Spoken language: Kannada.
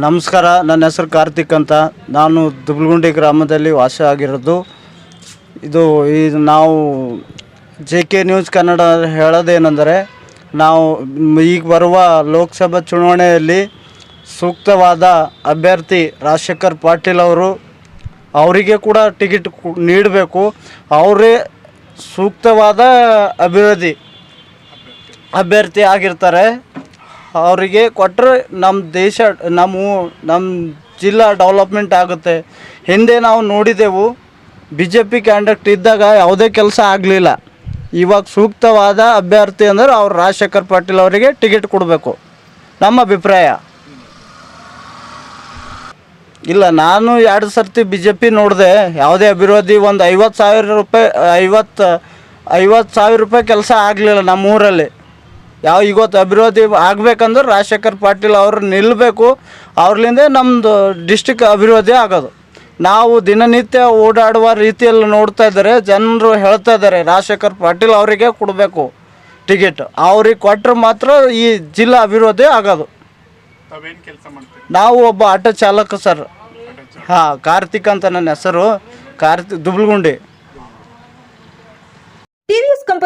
ನಮಸ್ಕಾರ, ನನ್ನ ಹೆಸರು ಕಾರ್ತಿಕ್ ಅಂತ. ನಾನು ದುಬ್ಲಗುಂಡಿ ಗ್ರಾಮದಲ್ಲಿ ವಾಸ ಆಗಿರೋದು. ಇದು, ಈ ನಾವು ಜೆ ಕೆ ನ್ಯೂಸ್ ಕನ್ನಡ ಹೇಳೋದೇನೆಂದರೆ, ನಾವು ಈಗ ಬರುವ ಲೋಕಸಭಾ ಚುನಾವಣೆಯಲ್ಲಿ ಸೂಕ್ತವಾದ ಅಭ್ಯರ್ಥಿ ರಾಜಶೇಖರ್ ಪಾಟೀಲ್ ಅವರು, ಅವರಿಗೆ ಕೂಡ ಟಿಕೆಟ್ ನೀಡಬೇಕು. ಅವರೇ ಸೂಕ್ತವಾದ ಅಭಿವೃದ್ಧಿ, ಅಭ್ಯರ್ಥಿ ಆಗಿರ್ತಾರೆ. ಅವರಿಗೆ ಕೊಟ್ಟರೆ ನಮ್ಮ ದೇಶ, ನಮ್ಮ ನಮ್ಮ ಜಿಲ್ಲಾ ಡೆವಲಪ್ಮೆಂಟ್ ಆಗುತ್ತೆ. ಹಿಂದೆ ನಾವು ನೋಡಿದೆವು ಬಿ ಜೆ ಪಿ ಕ್ಯಾಂಡಿಡೇಟ್ ಇದ್ದಾಗ ಯಾವುದೇ ಕೆಲಸ ಆಗಲಿಲ್ಲ. ಇವಾಗ ಸೂಕ್ತವಾದ ಅಭ್ಯರ್ಥಿ ಅಂದ್ರೆ ಅವ್ರು ರಾಜಶೇಖರ್ ಪಾಟೀಲ್ ಅವರಿಗೆ ಟಿಕೆಟ್ ಕೊಡಬೇಕು. ನಮ್ಮ ಅಭಿಪ್ರಾಯ. ಇಲ್ಲ, ನಾನು ಎರಡು ಸರ್ತಿ ಬಿ ಜೆ ಪಿ ನೋಡಿದೆ. ಯಾವುದೇ ಅಭಿವೃದ್ಧಿ ಒಂದು ಐವತ್ತು ಸಾವಿರ ರೂಪಾಯಿ, ಐವತ್ತು ಐವತ್ತು ಸಾವಿರ ರೂಪಾಯಿ ಕೆಲಸ ಆಗಲಿಲ್ಲ ನಮ್ಮ ಊರಲ್ಲಿ ಯಾವ ಇವತ್ತು ಅಭಿವೃದ್ಧಿ ಆಗ್ಬೇಕಂದ್ರೆ ರಾಜಶೇಖರ್ ಪಾಟೀಲ್ ಅವರು ನಿಲ್ಲಬೇಕು ಅವ್ರಲಿಂದ ನಮ್ಮದು ಡಿಸ್ಟಿಕ್ ಅಭಿವೃದ್ಧಿ ಆಗೋದು. ನಾವು ದಿನನಿತ್ಯ ಓಡಾಡುವ ರೀತಿಯಲ್ಲಿ ನೋಡ್ತಾ ಇದ್ದಾರೆ ಜನರು ಹೇಳ್ತಾ ಇದ್ದಾರೆ ರಾಜಶೇಖರ್ ಪಾಟೀಲ್ ಅವರಿಗೆ ಕೊಡಬೇಕು ಟಿಕೆಟ್ ಅವ್ರಿಗೆ ಕೊಟ್ಟರೆ ಮಾತ್ರ ಈ ಜಿಲ್ಲಾ ಅಭಿವೃದ್ಧಿ ಆಗೋದು. ನಾವು ಒಬ್ಬ ಆಟೋ ಚಾಲಕ ಸರ್. ಹಾಂ ಕಾರ್ತಿಕ್ ಅಂತ ನನ್ನ ಹೆಸರು. ಕಾರ್ತಿಕ್ ದುಬ್ಲಗುಂಡಿ